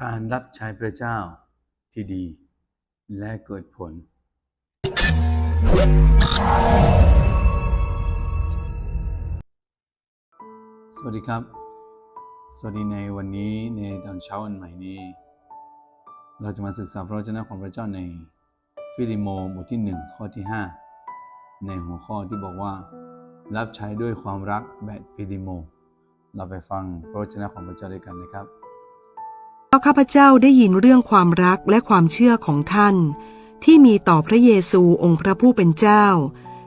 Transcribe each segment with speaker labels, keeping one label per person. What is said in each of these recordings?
Speaker 1: การรับใช้พระเจ้าที่ดี และเกิดผล สวัสดีครับ สวัสดีในวันนี้ในตอนเช้าวันใหม่นี้ เราจะมาศึกษาพระวจนะของพระเจ้าในฟิลิโมบทที่ 1 ข้อที่ 5 ในหัวข้อที่บอกว่า รับใช้ด้วยความรักแบบฟิลิโม เราไปฟังพระวจนะของพระเจ้าด้วยกันนะครับ
Speaker 2: ราะข้าพเจ้าได้ยินเรื่องความรักและความเชื่อของท่าน ที่มีต่อพระเยซูองค์พระผู้เป็นเจ้า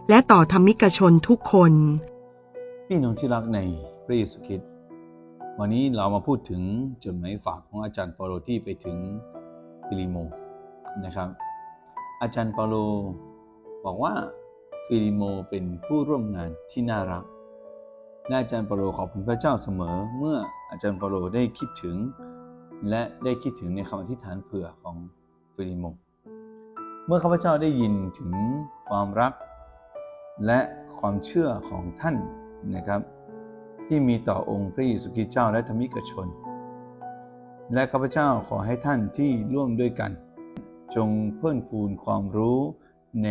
Speaker 2: และต่อธรรมิกชนทุกคน
Speaker 1: พี่น้องที่รักในพระเยซูคริสต์วันนี้เรามาพูดถึงจดหมายฝากของอาจารย์เปาโลที่ไปถึงฟิลิโมนะครับ อาจารย์เปาโลบอกว่าฟิลิโมเป็นผู้ร่วมงานที่น่ารักและอาจารย์เปาโลขอบคุณพระเจ้าเสมอ เมื่ออาจารย์เปาโลได้คิดถึง และได้คิดถึงในคำอธิษฐานเผื่อของฟิลิโมเมื่อข้าพเจ้าได้ยินถึงความรัก และความเชื่อของท่านนะครับ ที่มีต่อองค์พระเยซูคริสต์เจ้าและธรรมิกชน และข้าพเจ้าขอให้ท่านที่ร่วมด้วยกัน จงเพิ่มพูนความรู้ใน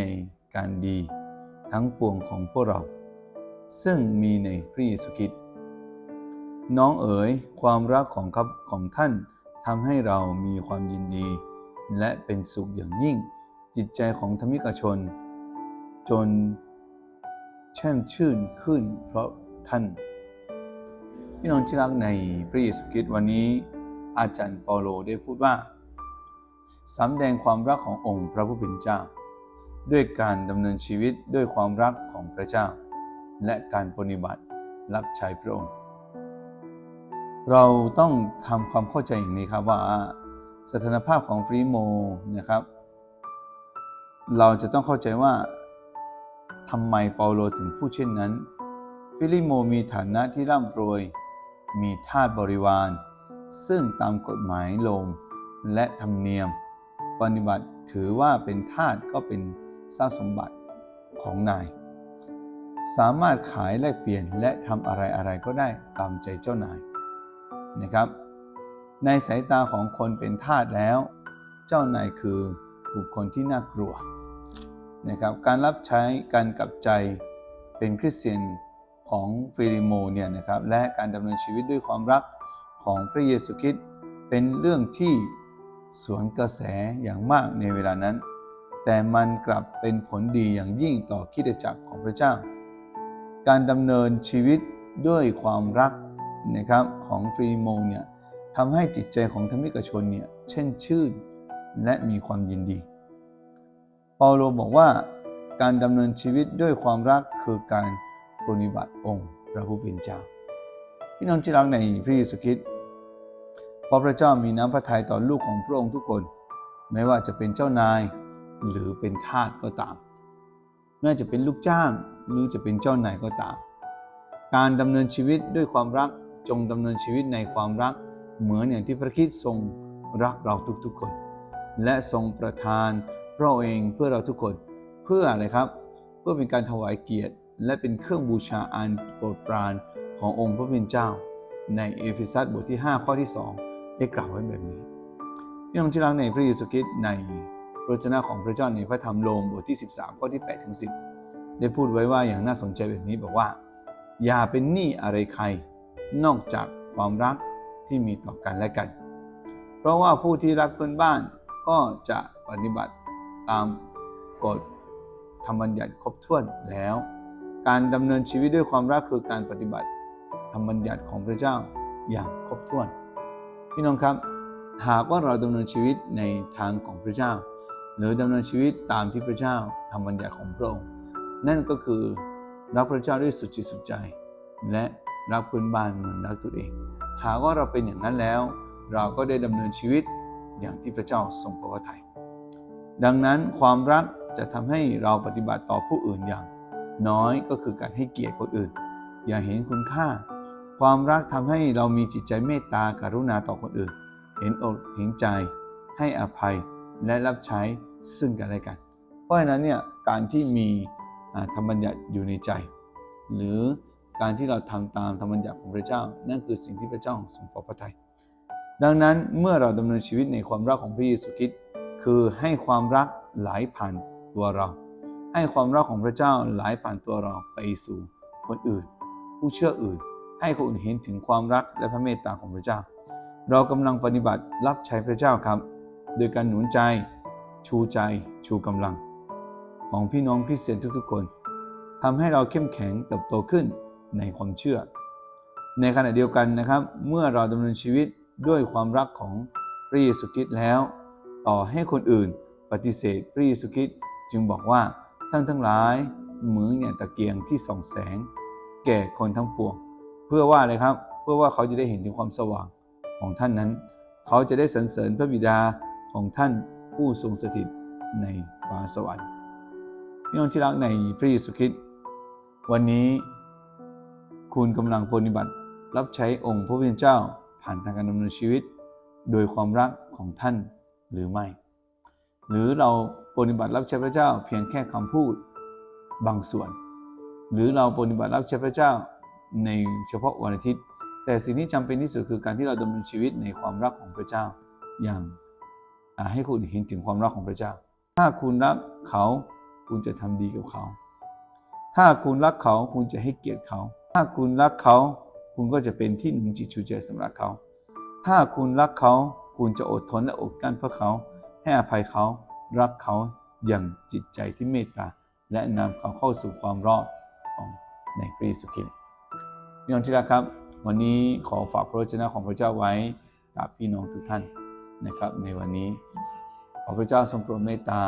Speaker 1: การดีทั้งปวงของพวกเรา ซึ่งมีในพระเยซูคริสต์น้องเอ๋ยความรักของของท่าน ทำให้เรามีความยินดี และเป็นสุขอย่างยิ่ง จิตใจของธรรมิกชน จนแช่มชื่นขึ้นเพราะท่าน พี่น้องที่รักในพระเยซูคริสต์วันนี้ อาจารย์เปาโลได้พูดว่าสำแดงความรักขององค์พระผู้เป็นเจ้า ด้วยการดำเนินชีวิตด้วยความรักของพระเจ้า และการปฏิบัติรับใช้พระองค์ เราต้องทำความเข้าใจอย่างนี้ครับว่าสถานภาพของฟรีโมนะครับ เราจะต้องเข้าใจว่าทำไมเปาโลถึงพูดเช่นนั้น ฟิลิโมมีฐานะที่ร่ำรวย มีทาสบริวาร ซึ่งตามกฎหมายโลมและธรรมเนียม ปฏิบัติถือว่าเป็นทาสก็เป็นทรัพย์สมบัติของนาย สามารถขายแลกเปลี่ยนและทำอะไรอะไรก็ได้ตามใจเจ้านาย นะครับ ในสายตาของคนเป็นทาสแล้ว เจ้านายคือบุคคลที่น่ากลัวนะครับการรับใช้การกลับใจเป็นคริสเตียนของฟิลิโมเนี่ยนะครับและการดำเนินชีวิตด้วยความรักของพระเยซูคริสต์เป็นเรื่องที่สวนกระแสอย่างมากในเวลานั้น แต่มันกลับเป็นผลดีอย่างยิ่งต่อคิดจักรของพระเจ้า การดำเนินชีวิตด้วยความรัก นะครับของฟิลิโมเนี่ยทำให้จิตใจของธรรมิกชนเนี่ยเช่นชื่นและมีความยินดี เปาโลบอกว่าการดำเนินชีวิตด้วยความรักคือการปฏิบัติองค์พระผู้เป็นเจ้า พี่น้องที่รักในพระเยซูคริสต์เพราะพระเจ้ามีน้ำพระทัยต่อลูกของพระองค์ทุกคน ไม่ว่าจะเป็นเจ้านายหรือเป็นทาสก็ตามไม่ว่าจะเป็นลูกจ้างหรือจะเป็นเจ้านายก็ตาม การดำเนินชีวิตด้วยความรัก จงดำเนินชีวิตในความรักเหมือนอย่างที่พระคริสต์ทรงรักเราทุกๆคน และทรงประทานพระเองเพื่อเราทุกคน เพื่ออะไรครับ เพื่อเป็นการถวายเกียรติ และเป็นเครื่องบูชาอันโปรดปรานขององค์พระผู้เป็นเจ้า ในเอเฟซัสบทที่ 5 ข้อที่ 2 ได้กล่าวไว้แบบนี้พี่น้องที่รักในพระเยซูคริสต์ในพระวจนะของพระเจ้าในพระธรรมโรมบทที่ 13 ข้อที่8ถึง10 ได้พูดไว้ว่าอย่างน่าสนใจแบบนี้บอกว่า อย่าเป็นหนี้อะไรใคร นอกจากความรักที่มีต่อกันและกัน เพราะว่าผู้ที่รักเพื่อนบ้านก็จะปฏิบัติตามกฎธรรมบัญญัติครบถ้วนแล้ว การดำเนินชีวิตด้วยความรักคือการปฏิบัติธรรมบัญญัติของพระเจ้าอย่างครบถ้วน พี่น้องครับ หากว่าเราดำเนินชีวิตในทางของพระเจ้า หรือดำเนินชีวิตตามที่พระเจ้าทำบัญญัติของพระองค์นั่นก็คือรักพระเจ้าด้วยสุดจิตสุดใจ และ รักเพื่อนบ้านเหมือนรักตัวเอง หากว่าเราเป็นอย่างนั้นแล้ว เราก็ได้ดำเนินชีวิตอย่างที่พระเจ้าทรงพระทัยดังนั้นความรักจะทำให้เราปฏิบัติต่อผู้อื่นอย่าง น้อยก็คือการให้เกียรติคนอื่น อย่าเห็นคุณค่า ความรักทำให้เรามีจิตใจเมตตากรุณาต่อคนอื่น เห็นอกเห็นใจ ให้อภัยและรับใช้ซึ่งกันและกัน เพราะฉะนั้นเนี่ยการที่มีธรรมบัญญัติอยู่ในใจ หรือ การที่เราทำตามธรรมบัญญัติของพระเจ้า นั่นคือสิ่งที่พระเจ้าทรงพอพระทัยดังนั้นเมื่อเราดำเนินชีวิตในความรักของพระเยซูคริสต์คือให้ความรักไหลผ่านตัวเรา ให้ความรักของพระเจ้าไหลผ่านตัวเราไปสู่คนอื่น ผู้เชื่ออื่น ให้คนอื่นเห็นถึงความรักและพระเมตตาของพระเจ้า เรากำลังปฏิบัติรับใช้พระเจ้าครับ โดยการหนุนใจ ชูใจ ชูกำลัง ของพี่น้องคริสเตียนทุกๆคนทำให้เราเข้มแข็งเติบโตขึ้น ในความเชื่อ ในขณะเดียวกันนะครับ เมื่อเราดำเนินชีวิตด้วยความรักของพระเยซูคริสต์แล้ว ต่อให้คนอื่นปฏิเสธพระเยซูคริสต์จึงบอกว่าท่านทั้งหลายเหมือนอย่างตะเกียงที่ส่องแสง แก่คนทั้งปวง เพื่อว่าอะไรครับ เพื่อว่าเขาจะได้เห็นถึงความสว่างของท่านนั้น เขาจะได้สรรเสริญพระบิดาของท่านผู้ทรงสถิตในฟ้าสวรรค์พี่น้องที่รักในพระเยซูคริสต์วันนี้ คุณกำลังปฏิบัติ รับใช้องค์พระผู้เป็นเจ้าผ่านทางการดำเนินชีวิต โดยความรักของท่านหรือไม่ หรือเราปฏิบัติรับใช้พระเจ้าเพียงแค่คำพูดบางส่วน หรือเราปฏิบัติรับใช้พระเจ้าในเฉพาะวันอาทิตย์ แต่สิ่งที่จำเป็นที่สุดคือการที่เราดำเนินชีวิตในความรักของพระเจ้าอย่างให้คนอื่นเห็นถึงความรักของพระเจ้า ถ้าคุณรักเขาคุณจะทำดีกับเขา ถ้าคุณรักเขาคุณจะให้เกียรติเขา ถ้าคุณรักเขาคุณก็จะเป็นที่หนุนจิตชูใจสำหรับเขา ถ้าคุณรักเขา คุณจะอดทนและอดกลั้นเพื่อเขา ให้อภัยเขา รักเขาอย่างจิตใจที่เมตตา และนำเขาเข้าสู่ความรอดของในพระเยซูคริสต์พี่น้องที่รักครับ วันนี้ขอฝากพระวจนะของพระเจ้าไว้กับพี่น้องทุกท่านนะครับ ในวันนี้ ขอพระเจ้าทรงโปรดเมตตา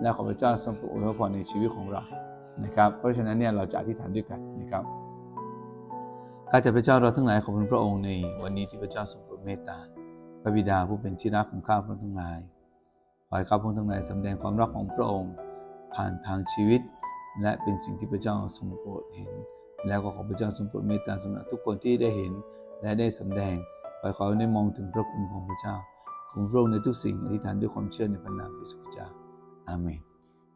Speaker 1: และขอพระเจ้าทรงโปรดอวยพรในชีวิตของเรานะครับ เพราะฉะนั้นเนี่ยเราจะอธิษฐานด้วยกันนะครับ ข้าแต่พระเจ้าเราทั้งหลายขอบคุณพระองค์ในวันนี้ที่พระเจ้าทรงโปรดเมตตา พระบิดาผู้เป็นที่รักของข้าพระองค์ทั้งหลายขอให้ข้าพระองค์ทั้งหลายสำแดงความรักของพระองค์ ผ่านทางชีวิต และเป็นสิ่งที่พระเจ้าทรงโปรดเห็น แล้วก็ขอพระเจ้าทรงโปรดเมตตาสำหรับทุกคนที่ได้เห็นและได้สำแดงขอให้เขาได้มองถึงพระคุณของพระเจ้าของพระองค์ในทุกสิ่งอธิษฐานด้วยความเชื่อในพระนามพระเยซูคริสต์เจ้าอาเมน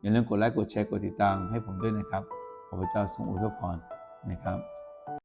Speaker 1: อย่าลืมกดไลค์กดแชร์กดติดตามให้ผมด้วยนะครับขอพระเจ้าทรงอวยพรนะครับ